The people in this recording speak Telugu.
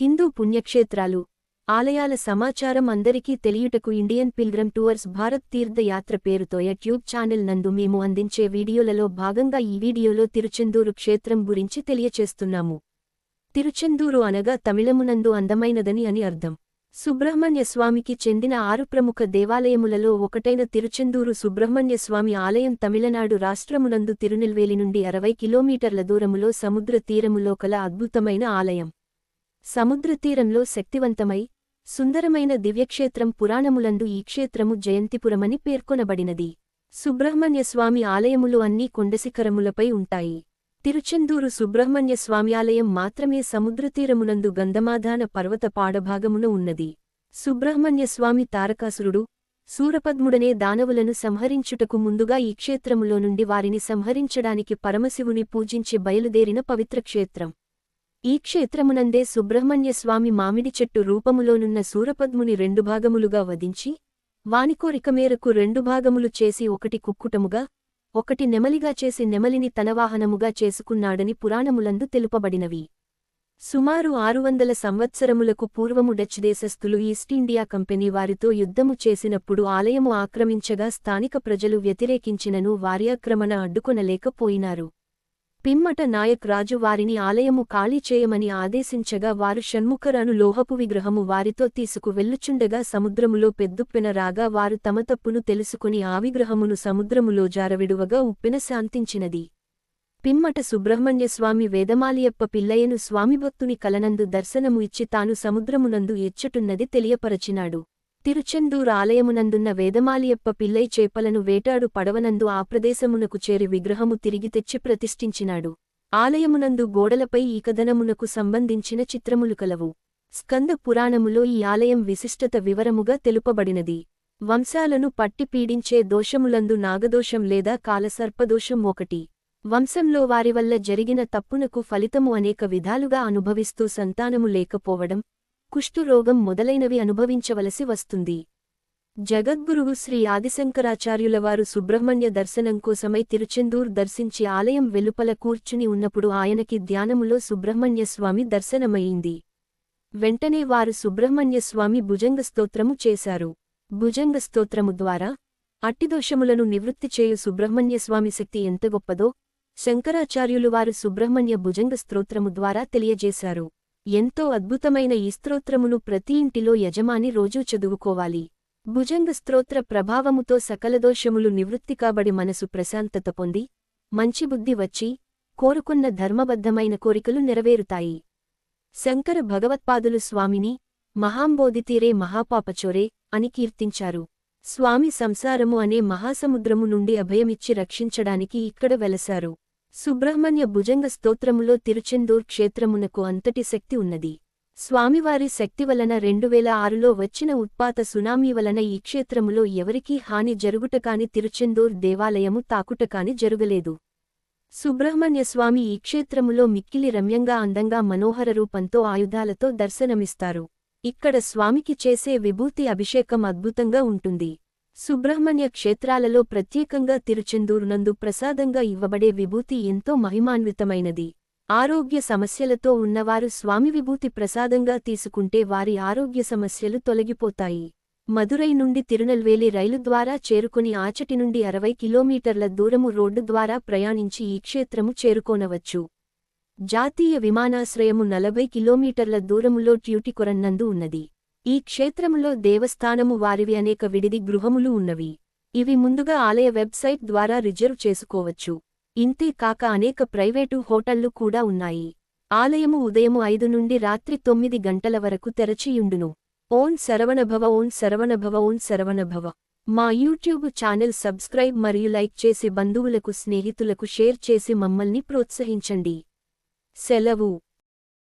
హిందూ పుణ్యక్షేత్రాలు. ఆలయాల సమాచారం అందరికీ తెలియుటకు ఇండియన్ పిల్గ్రమ్ టూర్స్ భారత్ తీర్థయాత్ర పేరుతో యూట్యూబ్ ఛానల్ నందు మేము అందించే వీడియోలలో భాగంగా ఈ వీడియోలో తిరుచెందూరు క్షేత్రం గురించి తెలియచేస్తున్నాము. తిరుచెందూరు అనగా తమిళమునందు అందమైనదని అని అర్థం. సుబ్రహ్మణ్య స్వామికి చెందిన ఆరు ప్రముఖ దేవాలయములలో ఒకటైన తిరుచెందూరు సుబ్రహ్మణ్య స్వామి ఆలయం తమిళనాడు రాష్ట్రమునందు తిరునెల్వేలి నుండి అరవై కిలోమీటర్ల దూరములో సముద్ర తీరములో కల అద్భుతమైన ఆలయం. సముద్రతీరంలో శక్తివంతమై సుందరమైన దివ్యక్షేత్రం పురాణములందు ఈ క్షేత్రము జయంతిపురమని పేర్కొనబడినది. సుబ్రహ్మణ్య స్వామి ఆలయములు అన్నీ కొండశిఖరములపై ఉంటాయి. తిరుచెందూరు సుబ్రహ్మణ్య ఆలయం మాత్రమే సముద్రతీరమునందు గంధమాధాన పర్వత పాడభాగమున ఉన్నది. సుబ్రహ్మణ్య స్వామి తారకాసురుడు సూరపద్ముడనే దానవులను సంహరించుటకు ముందుగా ఈ క్షేత్రములో నుండి వారిని సంహరించడానికి పరమశివుని పూజించి బయలుదేరిన పవిత్ర క్షేత్రం. ఈ క్షేత్రమునందే సుబ్రహ్మణ్య స్వామి మామిడి చెట్టు రూపములోనున్న సూరపద్ముని రెండు భాగములుగా వధించి వాని కోరిక మేరకు రెండు భాగములు చేసి ఒకటి కుక్కుటముగా ఒకటి నెమలిగా చేసి నెమలిని తనవాహనముగా చేసుకున్నాడని పురాణములందు తెలుపబడినవి. సుమారు ఆరు వందల సంవత్సరములకు పూర్వము డచ్ దేశస్థులు ఈస్ట్ ఇండియా కంపెనీ వారితో యుద్ధము చేసినప్పుడు ఆలయము ఆక్రమించగా స్థానిక ప్రజలు వ్యతిరేకించినను వారి ఆక్రమణ అడ్డుకొనలేకపోయినారు. పిమ్మట నాయక్ రాజు వారిని ఆలయము ఖాళీ చేయమని ఆదేశించగా వారు షణ్ముఖరాను లోహపు విగ్రహము వారితో తీసుకు వెళ్ళుచుండగా సముద్రములో పెద్దుప్పెన రాగా వారు తమ తప్పును తెలుసుకుని ఆ విగ్రహమును సముద్రములో జారవిడువగా ఉప్పెన శాంతించినది. పిమ్మట సుబ్రహ్మణ్యస్వామి వేదమాలియప్ప పిల్లయ్యను స్వామిభక్తుని కలనందు దర్శనము ఇచ్చి తాను సముద్రమునందు ఎచ్చుటున్నది తెలియపరచినాడు. తిరుచెందూర్ ఆలయమునందున్న వేదమాలియప్ప పిల్లై చేపలను వేటాడు పడవనందు ఆ ప్రదేశమునకు చేరి విగ్రహము తిరిగి తెచ్చి ప్రతిష్ఠించినాడు. ఆలయమునందు గోడలపై ఈ కథనమునకు సంబంధించిన చిత్రములు కలవు. స్కంద పురాణములో ఈ ఆలయం విశిష్టత వివరముగా తెలుపబడినది. వంశాలను పట్టి పీడించే దోషములందు నాగదోషం లేదా కాలసర్పదోషం ఒకటి. వంశంలో వారి వల్ల జరిగిన తప్పునకు ఫలితము అనేక విధాలుగా అనుభవిస్తూ సంతానము లేకపోవడం కుష్ఠురోగం మొదలైనవి అనుభవించవలసి వస్తుంది. జగద్గురువు శ్రీ ఆదిశంకరాచార్యులవారు సుబ్రహ్మణ్య దర్శనం కోసమై తిరుచెందూర్ దర్శించి ఆలయం వెలుపల కూర్చుని ఉన్నప్పుడు ఆయనకి ధ్యానములో సుబ్రహ్మణ్యస్వామి దర్శనమయ్యింది వెంటనే వారు సుబ్రహ్మణ్యస్వామి భుజంగ స్తోత్రము చేశారు. భుజంగ స్తోత్రము ద్వారా అట్టిదోషములను నివృత్తి చేయు సుబ్రహ్మణ్యస్వామి శక్తి ఎంత గొప్పదో శంకరాచార్యులు వారు సుబ్రహ్మణ్య భుజంగ స్తోత్రము ద్వారా తెలియజేశారు. ఎంతో అద్భుతమైన ఈ స్తోత్రమును ప్రతి ఇంటిలో యజమాని రోజూ చదువుకోవాలి. భుజంగ స్తోత్ర ప్రభావముతో సకల దోషములు నివృత్తి కాబడి మనసు ప్రశాంతత పొంది మంచి బుద్ధి వచ్చి కోరుకున్న ధర్మబద్ధమైన కోరికలు నెరవేరుతాయి. శంకర భగవత్పాదులు స్వామిని మహాంబోధితీరే మహాపాపచోరే అని కీర్తించారు. స్వామి సంసారము అనే మహాసముద్రము నుండి అభయమిచ్చి రక్షించడానికి ఇక్కడ వెలసారు. సుబ్రహ్మణ్య భుజంగ స్తోత్రములో తిరుచెందూర్ క్షేత్రమునకు అంతటి శక్తి ఉన్నది. స్వామివారి శక్తి వలన రెండువేల ఆరులో వచ్చిన ఉత్పాత సునామీ వలన ఈ క్షేత్రములో ఎవరికీ హాని జరుగుటకాని తిరుచెందూర్ దేవాలయము తాకుటకాని జరుగలేదు. సుబ్రహ్మణ్యస్వామి ఈ క్షేత్రములో మిక్కిలి రమ్యంగా అందంగా మనోహర రూపంతో ఆయుధాలతో దర్శనమిస్తారు. ఇక్కడ స్వామికి చేసే విభూతి అభిషేకం అద్భుతంగా ఉంటుంది. సుబ్రహ్మణ్య క్షేత్రాలలో ప్రత్యేకంగా తిరుచెందూరునందు ప్రసాదంగా ఇవ్వబడే విభూతి ఎంతో మహిమాన్వితమైనది. ఆరోగ్య సమస్యలతో ఉన్నవారు స్వామి విభూతి ప్రసాదంగా తీసుకుంటే వారి ఆరోగ్య సమస్యలు తొలగిపోతాయి. మదురై నుండి తిరునల్వేలి రైలు ద్వారా చేరుకుని ఆచటి నుండి అరవై కిలోమీటర్ల దూరము రోడ్డు ద్వారా ప్రయాణించి ఈ క్షేత్రము చేరుకోనవచ్చు. జాతీయ విమానాశ్రయము నలభై కిలోమీటర్ల దూరములో ట్యూటికొరన్నందు ఉన్నది. ఈ క్షేత్రములో దేవస్థానము వారివి అనేక విడిది గృహములు ఉన్నవి. ఇవి ముందుగా ఆలయ వెబ్సైట్ ద్వారా రిజర్వ్ చేసుకోవచ్చు. ఇంతే కాక అనేక ప్రైవేటు హోటళ్ళు కూడా ఉన్నాయి. ఆలయము ఉదయము ఐదు నుండి రాత్రి తొమ్మిది గంటల వరకు తెరచియుండును. Own Saravanabhava own Saravanabhava own Saravanabhava మా యూట్యూబ్ ఛానల్ సబ్స్క్రైబ్ మరియు లైక్ చేసి బంధువులకు స్నేహితులకు షేర్ చేసి మమ్మల్ని ప్రోత్సహించండి. సెలవు.